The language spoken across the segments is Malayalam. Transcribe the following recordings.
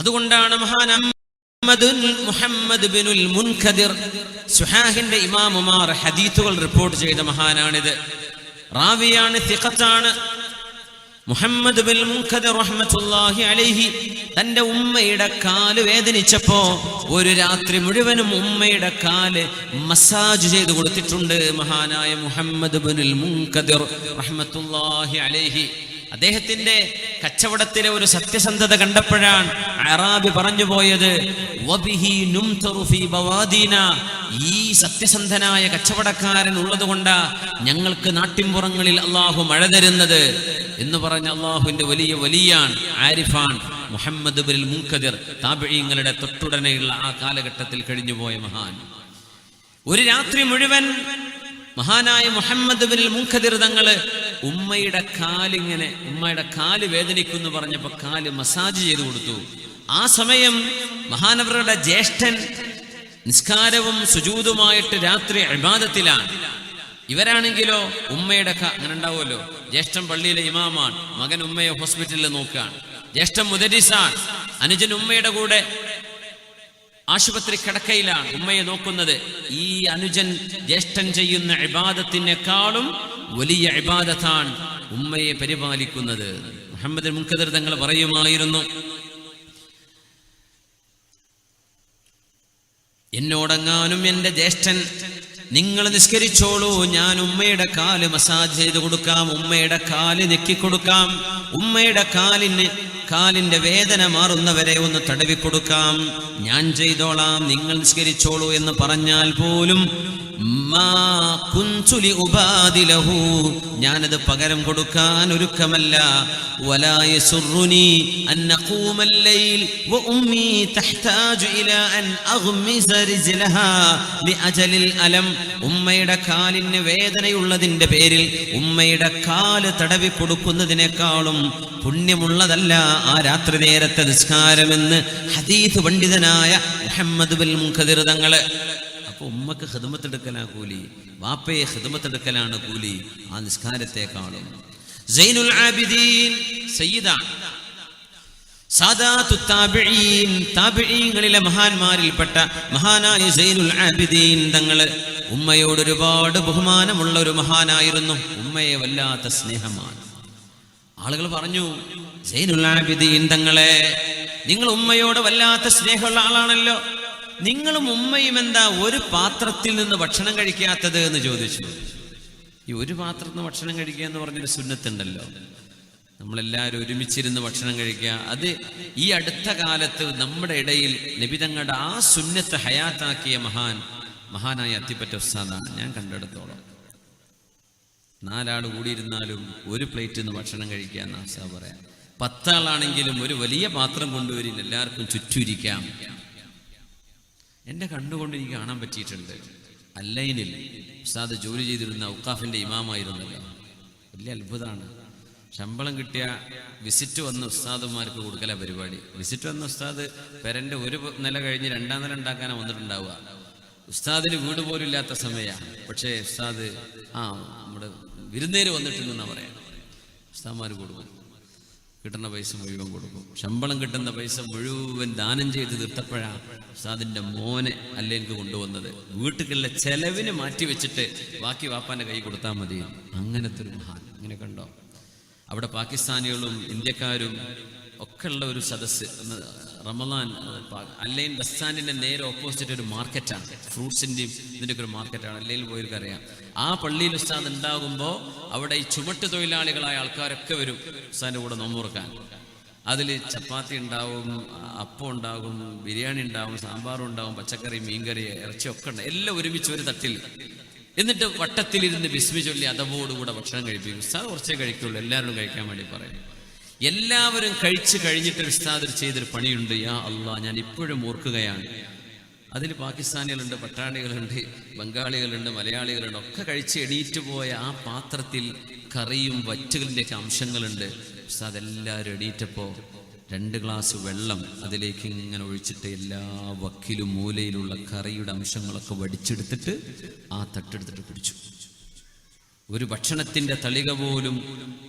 അതുകൊണ്ടാണ് അഹ്മദുൽ മുഹമ്മദ് ബിനുൽ മുൻഖദിർ സുഹാഹിന്റെ ഇമാമുമാർ ഹദീത്തുകൾ റിപ്പോർട്ട് ചെയ്ത മഹാനാണിത്. റാവിയാണ് തിഖത്താണ് മുഹമ്മദ് ബിൻ മുൻഖദിർ റഹ്മത്തുള്ളാഹി അലൈഹി തന്റെ ഉമ്മയുടെ കാൽ വേദനിച്ചപ്പോ ഒരു രാത്രി മുഴുവനും ഉമ്മയുടെ കാൽ മസാജ് ചെയ്ത് കൊടുത്തിട്ടുണ്ട് മഹാനായ മുഹമ്മദ് ബിനുൽ മുൻഖദിർ റഹ്മത്തുള്ളാഹി അലൈഹി. അദ്ദേഹത്തിന്റെ കച്ചവടത്തിലെ ഒരു സത്യസന്ധത കണ്ടപ്പോഴാണ് അറാബി പറഞ്ഞു പോയത് "വബിഹി നുംതറു ഫീ ഈ സത്യസന്ധനായ കച്ചവടക്കാരൻ ഉള്ളതുകൊണ്ടാ ഞങ്ങൾക്ക് നാട്ടിൻപുറങ്ങളിൽ അള്ളാഹു മഴ തരുന്നത് എന്ന് പറഞ്ഞ അള്ളാഹുവിന്റെ വലിയ വലിയാണ് ആരിഫാൻ മുഹമ്മദ് മുൻഖദിർ താബിഴീങ്ങളുടെ തൊട്ടുടനെയുള്ള ആ കാലഘട്ടത്തിൽ കഴിഞ്ഞുപോയ മഹാൻ. ഒരു രാത്രി മുഴുവൻ മഹാനായ മുഹമ്മദ് ബിൻ മുഖദിർ തങ്ങൾ ഉമ്മയുടെ കാലിങ്ങനെ ഉമ്മയുടെ കാൽ വേദനിക്കുന്നു പറഞ്ഞപ്പോ കാൽ മസാജ് ചെയ്തു കൊടുത്തു. ആ സമയം മഹാനവരുടെ ജ്യേഷ്ഠൻ നിസ്കാരവും സുജൂതുമായിട്ട് രാത്രി അഴിബാദത്തിലാണ് ഇവരാണെങ്കിലോ ഉമ്മയുടെ അങ്ങനെ ഉണ്ടാവുമല്ലോ ജ്യേഷ്ഠൻ പള്ളിയിലെ ഇമാമാണ്. മകൻ ഉമ്മയെ ഹോസ്പിറ്റലിൽ നോക്കുകയാണ്. ജ്യേഷ്ഠൻ മുദരിസാണ്. അനുജൻ ഉമ്മയുടെ കൂടെ ആശുപത്രി കിടക്കയിലാണ് ഉമ്മയെ നോക്കുന്നത്. ഈ അനുജൻ ജ്യേഷ്ഠൻ ചെയ്യുന്ന ഇബാദത്തിനേക്കാളും വലിയ ഇബാദത്താണ് ഉമ്മയെ പരിപാലിക്കുന്നത് മുഹമ്മദ് മുൻകദർ തങ്ങൾ പറയുമായിരുന്നു എന്നോടങ്ങാനും എന്റെ ജ്യേഷ്ഠൻ നിങ്ങൾ നിസ്കരിച്ചോളൂ ഞാൻ ഉമ്മയുടെ കാൽ മസാജ് ചെയ്ത് കൊടുക്കാം ഉമ്മയുടെ കാൽ ഞെക്കിക്കൊടുക്കാം ഉമ്മയുടെ കാലിന് കാലിന്റെ വേദന മാറുന്നവരെ ഒന്ന് തടവിക്കൊടുക്കാം ഞാൻ ചെയ്തോളാം നിങ്ങൾ നിസ്കരിച്ചോളൂ എന്ന് പറഞ്ഞാൽ പോലും. ഞാനത് പകരം കൊടുക്കാൻ ഒരുക്കമല്ല. ഉമ്മയുടെ കാലിന് വേദനയുള്ളതിന്റെ പേരിൽ ഉമ്മയുടെ കാൽ തടവി കൊടുക്കുന്നതിനേക്കാളും പുണ്യമുള്ളതല്ല ആ രാത്രി നേരത്തെ നിസ്കാരമെന്ന് ഹദീത് പണ്ഡിതനായ മുഹമ്മദ് മുഖദിർ തങ്ങൾ അപ്പൊ ഉമ്മക്ക് ഹിദമത്തെടുക്കലാ കൂലി വാപ്പയെ ഹിദമത്തെടുക്കലാണ് കൂലി ആ നിസ്കാരത്തെക്കാളും സൈനുൽ ആബിദീൻ മഹാന്മാരിൽപ്പെട്ട മഹാനായ സൈനുൽ ആബിദീൻ തങ്ങൾ ഉമ്മയോട് ഒരുപാട് ബഹുമാനമുള്ള ഒരു മഹാനായിരുന്നു. ഉമ്മയെ വല്ലാത്ത സ്നേഹമാണ്. ആളുകൾ പറഞ്ഞു സൈനുൽ ആബിദീൻ തങ്ങളെ നിങ്ങൾ ഉമ്മയോട് വല്ലാത്ത സ്നേഹമുള്ള ആളാണല്ലോ. നിങ്ങളും ഉമ്മയും എന്താ ഒരു പാത്രത്തിൽ നിന്ന് ഭക്ഷണം കഴിക്കാത്തത് എന്ന് ചോദിച്ചു. ഈ ഒരു പാത്രത്തിൽ നിന്ന് ഭക്ഷണം കഴിക്കുക എന്ന് പറഞ്ഞൊരു സുന്നത്തുണ്ടല്ലോ. നമ്മളെല്ലാവരും ഒരുമിച്ചിരുന്ന് ഭക്ഷണം കഴിക്കുക. അത് ഈ അടുത്ത കാലത്ത് നമ്മുടെ ഇടയിൽ നബിതങ്ങളുടെ ആ സുന്നത്ത് ഹയാത്താക്കിയ മഹാൻ മഹാനായ അത്തിപ്പറ്റ ഉസ്താദാണ്. ഞാൻ കണ്ടെടുത്തോളം. നാലാൾ കൂടിയിരുന്നാലും ഒരു പ്ലേറ്റിൽ നിന്ന് ഭക്ഷണം കഴിക്കുക എന്നാ ഉസ്താദ് പറയാം. പത്താളാണെങ്കിലും ഒരു വലിയ പാത്രം കൊണ്ടുവരില്ല. എല്ലാവർക്കും ചുറ്റുരിക്കാം എന്റെ കണ്ണുകൊണ്ട് എനിക്ക് കാണാൻ പറ്റിയിട്ടുണ്ട്. അല്ലൈനിൽ ഉസ്താദ് ജോലി ചെയ്തിരുന്ന ഉക്കാഫിന്റെ ഇമാമായിരുന്നല്ലോ. വലിയ അത്ഭുതമാണ്. ശമ്പളം കിട്ടിയ വിസിറ്റ് വന്ന ഉസ്താദുമാർക്ക് കൊടുക്കല പരിപാടി. വിസിറ്റ് വന്ന ഉസ്താദ് പെരന്റെ ഒരു നില കഴിഞ്ഞ് രണ്ടാം നില ഉണ്ടാക്കാനാണ് വന്നിട്ടുണ്ടാവുക. ഉസ്താദിന് വീട് പോലും ഇല്ലാത്ത സമയമാണ് പക്ഷേ ഉസ്താദ് ആ നമ്മുടെ വിരുന്നേര് വന്നിട്ടുണ്ടെന്നാ പറയാം. ഉസ്താദ്മാർ കൊടുക്കും. കിട്ടുന്ന പൈസ മുഴുവൻ കൊടുക്കും. ശമ്പളം കിട്ടുന്ന പൈസ മുഴുവൻ ദാനം ചെയ്ത് തീർത്തപ്പോഴാ ഉസ്താദിന്റെ മോനെ അല്ല എനിക്ക് കൊണ്ടുവന്നത്. വീട്ടിലുള്ള ചെലവിന് മാറ്റി വെച്ചിട്ട് ബാക്കി വാപ്പാന്റെ കൈ കൊടുത്താൽ മതി. അങ്ങനത്തെ ഒരു മഹാൻ. ഇങ്ങനെ കണ്ടോ? അവിടെ പാകിസ്ഥാനികളും ഇന്ത്യക്കാരും ഒക്കെ ഉള്ള ഒരു സദസ്സ്. റമദാൻ അല്ലൈൻ ബസ്റ്റാൻഡിന്റെ നേരെ ഓപ്പോസിറ്റ് ഒരു മാർക്കറ്റാണ് ഫ്രൂട്ട്സിന്റെയും ഇതിന്റെയൊക്കെ ഒരു മാർക്കറ്റാണ് അല്ലെങ്കിൽ പോയവർക്ക് അറിയാം ആ പള്ളിയിൽ ഉസ്താദ് ഉണ്ടാകുമ്പോൾ അവിടെ ഈ ചുമട്ട് തൊഴിലാളികളായ ആൾക്കാരൊക്കെ വരും ഉസ്താദിന്റെ കൂടെ നോമ്പുറക്കാൻ. അതിൽ ചപ്പാത്തി ഉണ്ടാവും അപ്പം ഉണ്ടാകും ബിരിയാണി ഉണ്ടാവും സാമ്പാറും ഉണ്ടാവും പച്ചക്കറി മീൻകറി ഇറച്ചി ഒക്കെ ഉണ്ട്. എല്ലാം ഒരുമിച്ച് ഒരു തട്ടിൽ എന്നിട്ട് വട്ടത്തിലിരുന്ന് ബിസ്മി ചൊല്ലി അതവോടുകൂടെ ഭക്ഷണം കഴിപ്പിക്കും. ഉസ്താദ് കുറച്ചേ കഴിക്കുള്ളൂ. എല്ലാവരും കഴിക്കാൻ വേണ്ടി പറയും. എല്ലാവരും കഴിച്ചു കഴിഞ്ഞിട്ട് ഉസ്താദ് ചെയ്തൊരു പണിയുണ്ട് യാ അള്ളാ ഞാൻ ഇപ്പോഴും ഓർക്കുകയാണ്. അതിൽ പാകിസ്ഥാനികളുണ്ട് പട്ടാളികളുണ്ട് ബംഗാളികളുണ്ട് മലയാളികളുണ്ട് ഒക്കെ കഴിച്ച് എണീറ്റ് പോയ ആ പാത്രത്തിൽ കറിയും വറ്റുകളിന്റെയൊക്കെ അംശങ്ങളുണ്ട്. ഉസ്താദ് എല്ലാവരും എണീറ്റപ്പോൾ രണ്ട് ഗ്ലാസ് വെള്ളം അതിലേക്ക് ഇങ്ങനെ ഒഴിച്ചിട്ട് എല്ലാ വക്കിലും മൂലയിലുള്ള കറിയുടെ അംശങ്ങളൊക്കെ വടിച്ചെടുത്തിട്ട് ആ തട്ടെടുത്തിട്ട് കുടിച്ചു. ഒരു ഭക്ഷണത്തിന്റെ തളിക പോലും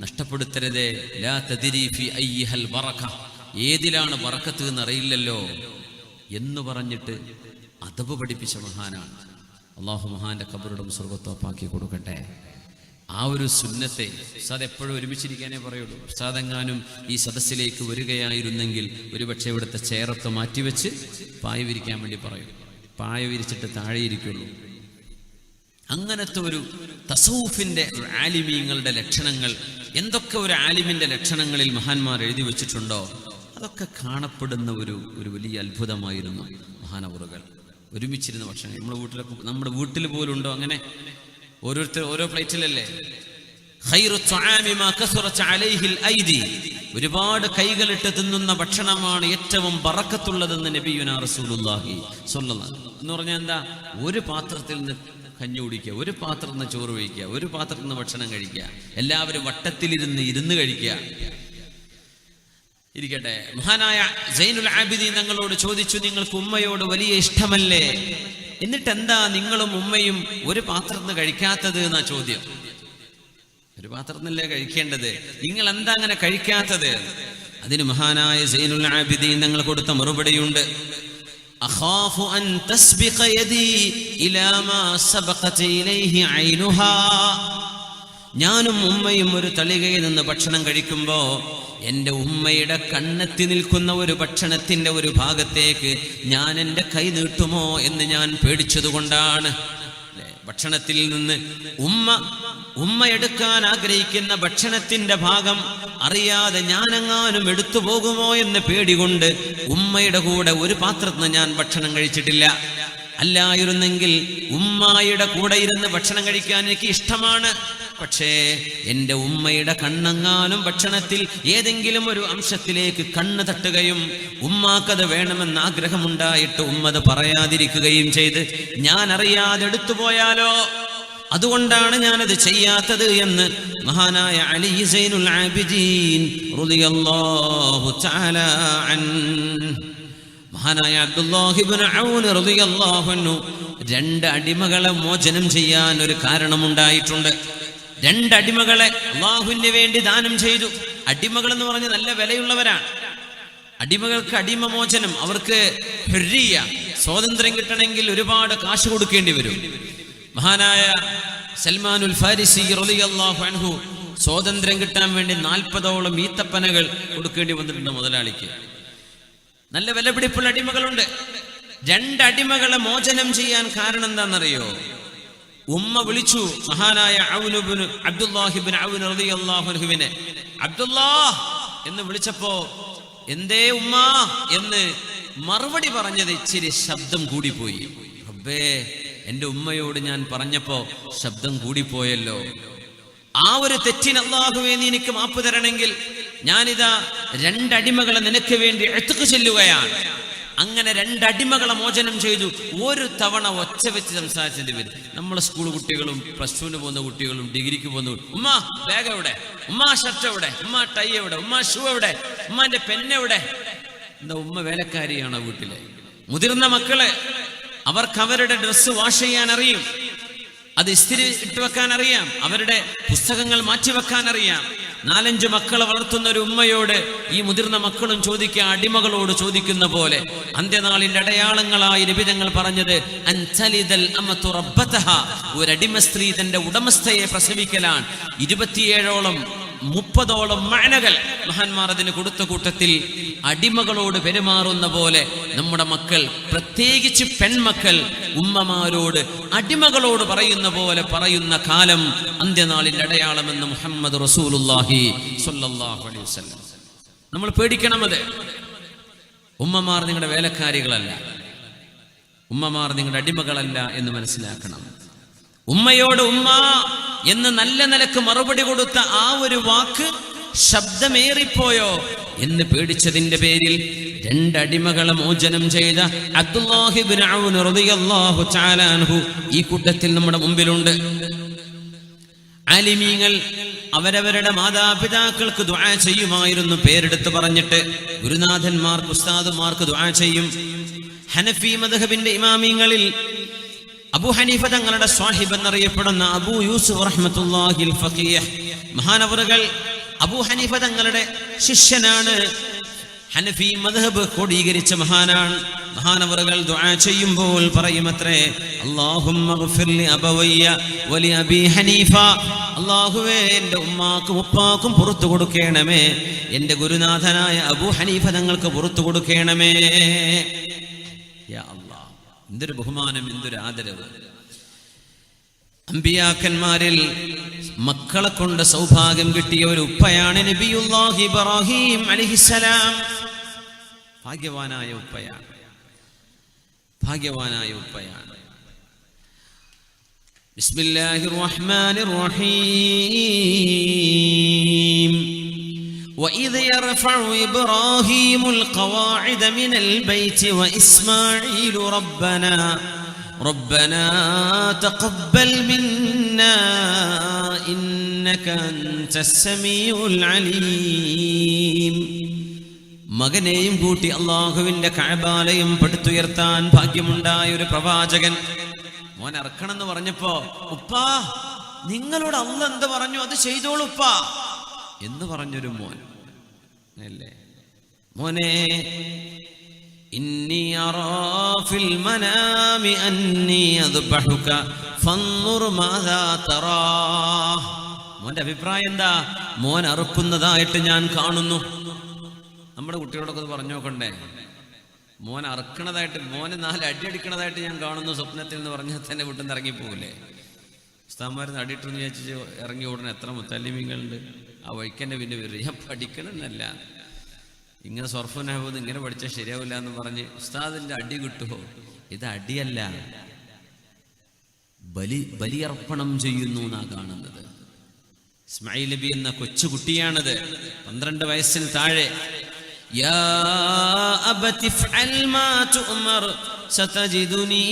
നഷ്ടപ്പെടുത്തരുതേ. ലാ തദിരി അയ്യഹൽ വറക്ക ഏതിലാണ് വറക്കത്ത് എന്നറിയില്ലല്ലോ എന്ന് പറഞ്ഞിട്ട് അതവ് പഠിപ്പിച്ച മഹാനാണ്. അള്ളാഹു മഹാന്റെ കബറിടം സ്വർഗത്തോപ്പാക്കി കൊടുക്കട്ടെ. ആ ഒരു സുന്നത്തെ ഉസ്താദ് എപ്പോഴും ഒരുമിച്ചിരിക്കാനേ പറയുള്ളൂ. ഉസ്താദ് എങ്ങാനും ഈ സദസ്സിലേക്ക് വരികയായിരുന്നെങ്കിൽ ഒരുപക്ഷെ ഇവിടുത്തെ ചേറത്ത് മാറ്റിവെച്ച് പായ വിരിക്കാൻ വേണ്ടി പറയും. പായ വിരിച്ചിട്ട് താഴെ ഇരിക്കുള്ളൂ അങ്ങനത്തെ ഒരു തസൂഫിന്റെ ആലിമീങ്ങളുടെ ലക്ഷണങ്ങൾ എന്തൊക്കെ ഒരു ആലിമിന്റെ ലക്ഷണങ്ങളിൽ മഹാന്മാർ എഴുതി വെച്ചിട്ടുണ്ടോ അതൊക്കെ കാണപ്പെടുന്ന ഒരു ഒരു വലിയ അത്ഭുതമായിരുന്നു മഹാനവറുകൾ. ഒരുമിച്ചിരുന്ന ഭക്ഷണം നമ്മുടെ വീട്ടിലൊക്കെ നമ്മുടെ വീട്ടിൽ പോലും ഉണ്ടോ അങ്ങനെ? ഓരോരുത്തർ ഓരോ പ്ലേറ്റിലല്ലേ. ഒരുപാട് കൈകളിട്ട് തിന്നുന്ന ഭക്ഷണമാണ് ഏറ്റവും പറക്കത്തുള്ളതെന്ന് നബിയുന റസൂലുള്ളാഹി സ്വന്തം എന്ന് പറഞ്ഞാൽ എന്താ? ഒരു പാത്രത്തിൽ നിന്ന് കഞ്ഞി കുടിക്കുക ഒരു പാത്രത്തിൽ നിന്ന് ചോറ് കഴിക്കുക ഒരു പാത്രത്തിൽ നിന്ന് ഭക്ഷണം കഴിക്കുക എല്ലാവരും വട്ടത്തിലിരുന്ന് ഇരുന്ന് കഴിക്കുക. ഇരിക്കട്ടെ. മഹാനായ ജൈനുൽ ആബിദി ഞങ്ങളോട് ചോദിച്ചു നിങ്ങൾക്ക് ഉമ്മയോട് വലിയ ഇഷ്ടമല്ലേ? എന്നിട്ട് എന്താ നിങ്ങളും ഉമ്മയും ഒരു പാത്രത്തിൽ നിന്ന് കഴിക്കാത്തത് എന്നാ ചോദ്യം. ഒരു പാത്രത്തിനല്ലേ കഴിക്കേണ്ടത്? നിങ്ങൾ എന്താ അങ്ങനെ കഴിക്കാത്തത്? അതിന് മഹാനായ സൈനുൽ ആബിദി ഞങ്ങൾ കൊടുത്ത മറുപടിയുണ്ട്. അഖാഫു അൻ തസ്ബിഖ യദി ഇലാ മാ സബഖത ഇലൈഹി ഐനുഹാ ഞാനും ഉമ്മയും ഒരു തളികയിൽ നിന്ന് ഭക്ഷണം കഴിക്കുമ്പോൾ എന്റെ ഉമ്മയുടെ കണ്ണെത്തി നിൽക്കുന്ന ഒരു ഭക്ഷണത്തിന്റെ ഒരു ഭാഗത്തേക്ക് ഞാൻ എന്റെ കൈ നീട്ടുമോ എന്ന് ഞാൻ പേടിച്ചതുകൊണ്ടാണ്? ഭക്ഷണത്തിൽ നിന്ന് ഉമ്മ ഉമ്മ എടുക്കാൻ ആഗ്രഹിക്കുന്ന ഭക്ഷണത്തിന്റെ ഭാഗം അറിയാതെ ഞാനെങ്ങാനും എടുത്തു പോകുമോ എന്ന് പേടികൊണ്ട് ഉമ്മയുടെ കൂടെ ഒരു പാത്രത്തിന് ഞാൻ ഭക്ഷണം കഴിച്ചിട്ടില്ല. അല്ലായിരുന്നെങ്കിൽ ഉമ്മായിയുടെ കൂടെ ഇരുന്ന് ഭക്ഷണം കഴിക്കാൻ എനിക്ക് ഇഷ്ടമാണ്. പക്ഷേ എന്റെ ഉമ്മയുടെ കണ്ണങ്ങാനും ഭക്ഷണത്തിൽ ഏതെങ്കിലും ഒരു അംശത്തിലേക്ക് കണ്ണ് തട്ടുകയും ഉമ്മാക്കത് വേണമെന്ന് ആഗ്രഹമുണ്ടായിട്ട് ഉമ്മത് പറയാതിരിക്കുകയും ചെയ്ത് ഞാൻ അറിയാതെ എടുത്തു പോയാലോ? അതുകൊണ്ടാണ് ഞാനത് ചെയ്യാത്തത് എന്ന് മഹാനായ അലി സൈനുൽ ആബിദീൻ മഹാനായ അബ്ദുല്ലാഹിബ്നു ഔൻ രണ്ട് അടിമകളെ മോചനം ചെയ്യാൻ ഒരു കാരണമുണ്ടായിട്ടുണ്ട്. രണ്ട് അടിമകളെ അള്ളാഹുവിന് വേണ്ടി ദാനം ചെയ്തു. അടിമകൾ എന്ന് പറഞ്ഞ നല്ല വിലയുള്ളവരാണ്. അടിമകൾക്ക് അടിമ മോചനം അവർക്ക് ഹുർരിയ സ്വാതന്ത്ര്യം കിട്ടണമെങ്കിൽ ഒരുപാട് കാശ് കൊടുക്കേണ്ടി വരും. മഹാനായ സൽമാനുൽ ഫാരിസി റളിയല്ലാഹു അൻഹു സ്വാതന്ത്ര്യം കിട്ടാൻ വേണ്ടി നാൽപ്പതോളം ഈത്തപ്പനകൾ കൊടുക്കേണ്ടി വന്നിട്ടുണ്ട് മുതലാളിക്ക്. നല്ല വിലപിടിപ്പുള്ള അടിമകളുണ്ട്. രണ്ട് അടിമകളെ മോചനം ചെയ്യാൻ കാരണം എന്താണെന്നറിയോ? ഉമ്മ വിളിച്ചു മഹാനായ ഔനുബിന് അബ്ദുല്ലാഹ് എന്ന് വിളിച്ചപ്പോ എന്തേ ഉമ്മ? എന്ന് മറുപടി പറഞ്ഞത് ഇച്ചിരി ശബ്ദം കൂടിപ്പോയി. റബ്ബേ എന്റെ ഉമ്മയോട് ഞാൻ പറഞ്ഞപ്പോ ശബ്ദം കൂടിപ്പോയല്ലോ. ആ ഒരു തെറ്റിന് അള്ളാഹുവേ നീ എനിക്ക് മാപ്പ് തരണമെങ്കിൽ ഞാനിതാ രണ്ടടിമകളെ നിനക്ക് വേണ്ടി എഴുത്തുക്ക് ചെല്ലുകയാണ്. അങ്ങനെ രണ്ടടിമകളെ മോചനം ചെയ്തു. ഒരു തവണ ഒച്ച വെച്ച് സംസാരിച്ചതിന്റെ പേര് നമ്മളെ സ്കൂൾ കുട്ടികളും പ്ലസ് ടുവിന് പോകുന്ന കുട്ടികളും ഡിഗ്രിക്ക് പോകുന്ന ഉമ്മ ബാഗ് എവിടെ? ഉമ്മ ഷർട്ട് എവിടെ? ഉമ്മ ടൈ എവിടെ? ഉമ്മ ഷൂ എവിടെ? ഉമ്മാന്റെ പെന്നെവിടെ എന്താ ഉമ്മ വേലക്കാരിയാണ് വീട്ടിലെ? മുതിർന്ന മക്കളെ. അവർക്ക് അവരുടെ ഡ്രസ്സ് വാഷ് ചെയ്യാൻ അറിയും. അത് ഇസ്തിരി ഇട്ട് വെക്കാൻ അറിയാം. അവരുടെ പുസ്തകങ്ങൾ മാറ്റി വെക്കാൻ അറിയാം. നാലഞ്ച് മക്കളെ വളർത്തുന്ന ഒരു ഉമ്മയോട് ഈ മുതിർന്ന മക്കളും ചോദിക്കുക അടിമകളോട് ചോദിക്കുന്ന പോലെ. അന്ത്യനാളിന്റെ അടയാളങ്ങളായി രബിതങ്ങൾ പറഞ്ഞത്. ഒരടിമ സ്ത്രീ തന്റെ ഉടമസ്ഥയെ പ്രസവിക്കലാണ്. ഇരുപത്തിയേഴോളം മുപ്പതോളം മഴകൾ മഹാന്മാർ അതിന് കൊടുത്ത കൂട്ടത്തിൽ അടിമകളോട് പെരുമാറുന്ന പോലെ നമ്മുടെ മക്കൾ പ്രത്യേകിച്ച് പെൺമക്കൾ ഉമ്മമാരോട് അടിമകളോട് പറയുന്ന പോലെ പറയുന്ന കാലം അന്ത്യനാളിന്റെ അടയാളമെന്ന് മുഹമ്മദ് റസൂലുല്ലാഹി സ്വല്ലല്ലാഹു അലൈഹി വസല്ലം. നമ്മൾ പേടിക്കണം അത്. ഉമ്മമാർ നിങ്ങളുടെ വേലക്കാരികളല്ല. ഉമ്മമാർ നിങ്ങളുടെ അടിമകളല്ല എന്ന് മനസ്സിലാക്കണം. ഉമ്മയോട് ഉമ്മ എന്ന് നല്ല നിലയ്ക്ക് മറുപടി കൊടുത്ത ആ ഒരു വാക്ക് ശബ്ദമേറിപ്പോയോ എന്ന് പേടിച്ചതിന്റെ പേരിൽ രണ്ടടിമകളെ മോചനം ചെയ്ത അബ്ദുല്ലാഹിബിൻഹു ഈ കൂട്ടത്തിൽ നമ്മുടെ മുമ്പിലുണ്ട്. ആലിമീങ്ങൾ അവരവരുടെ മാതാപിതാക്കൾക്ക് ദുആ ചെയ്യുമായിരുന്നു പേരെടുത്ത് പറഞ്ഞിട്ട്. ഗുരുനാഥന്മാർക്ക് ഉസ്താദുമാർക്ക് ദുആ ചെയ്യും. ഹനഫി മദ്ഹബിന്റെ ഇമാമിങ്ങളിൽ അബു ഹനീഫ തങ്ങളുടെ സാഹിബ് എന്നറിയപ്പെടുന്ന അബു യൂസുഫ് റഹ്മത്തുള്ളാഹിൽ ഫഖീഹ്. മഹാനവറുകൾ അബു ഹനീഫ തങ്ങളുടെ ശിഷ്യനാണ്. ഹനഫി മദ്ഹബ് കോടീകരിച്ച മഹാനാണ്. മഹാനവറുകൾ ദുആ ചെയ്യുമ്പോൾ പറയുമത്രേ അല്ലാഹുമ്മ ഗ്ഫിർ ലി അബവയ്യ വലി അബി ഹനീഫ. അല്ലാഹുവേ എന്റെ ഉമ്മാക്കും ഉപ്പാക്കും പുറത്തു കൊടുക്കണമേ. എന്റെ ഗുരുനാഥനായ അബു ഹനീഫ തങ്ങൾക്ക് പുറത്തു കൊടുക്കണമേ. യാ എന്തൊരു ബഹുമാനം എന്തൊരു ആദരവ്. അമ്പിയാക്കന്മാരിൽ മക്കളെ കൊണ്ട് സൗഭാഗ്യം കിട്ടിയ ഒരു ഉപ്പയാണ് ഇബ്രാഹിം ഭാഗ്യവാനായ ഉപ്പയാണ്. ഭാഗ്യവാനായ ഉപ്പയാണ്. ബിസ്മില്ലാഹിർ റഹ്മാനിർ റഹീം. وإذ يرفع إبراهيم القواعد من البيت وإسماعيل ربنا ربنا تقبل منا إنك أنت السميع العليم മകനെയും കൂട്ടി അള്ളാഹുവിന്റെ കഴബാലയം പടുത്തുയർത്താൻ ഭാഗ്യമുണ്ടായ ഒരു പ്രവാചകൻ മോൻ ഇറക്കണം എന്ന് പറഞ്ഞപ്പോ ഉപ്പാ നിങ്ങളോട് അല്ല എന്ത് പറഞ്ഞു അത് ചെയ്തോളൂ ഉപ്പാ എന്ന് പറഞ്ഞൊരു മോൻ അല്ലേ? മോനെ ഇന്നി ഫിൽ മനാമി അന്നി അദ്ബഹുക ഫൻദുർ മാദാ തറാ. മോന്റെ അഭിപ്രായം എന്താ? മോൻ അറുക്കുന്നതായിട്ട് ഞാൻ കാണുന്നു. നമ്മുടെ കുട്ടികളോടൊക്കെ അത് പറഞ്ഞു നോക്കണ്ടേ? മോൻ അറുക്കണതായിട്ട് മോന് നാല് അടി അടിക്കണതായിട്ട് ഞാൻ കാണുന്നു സ്വപ്നത്തിൽ എന്ന് പറഞ്ഞാൽ തന്നെ വീട്ടിൽ നിന്ന് ഇറങ്ങിപ്പോവില്ലേ ഉസ്താമാരെന്ന് അടിയിട്ടെന്ന് വിചാരിച്ച് ഇറങ്ങി ഉടനെ എത്ര മുത്തല്ലിമീങ്ങളുണ്ട്. ആ വഴിക്കന്നെ പിന്നെ വരും ഞാൻ പഠിക്കണമെന്നല്ല ഇങ്ങനെ സ്വർഫനാകുന്നത് ഇങ്ങനെ പഠിച്ചാൽ ശരിയാവില്ല എന്ന് പറഞ്ഞ് ഉസ്താദിന്റെ അടി കിട്ടുമോ ഇത് അടിയല്ല. ബലി ബലിയർപ്പണം ചെയ്യുന്നു എന്നാ കാണുന്നത്. ഇസ്മായിൽ നബി എന്ന കൊച്ചുകുട്ടിയാണത്. പന്ത്രണ്ട് വയസ്സിന് താഴെ. തുഅമർ സതജിദുനി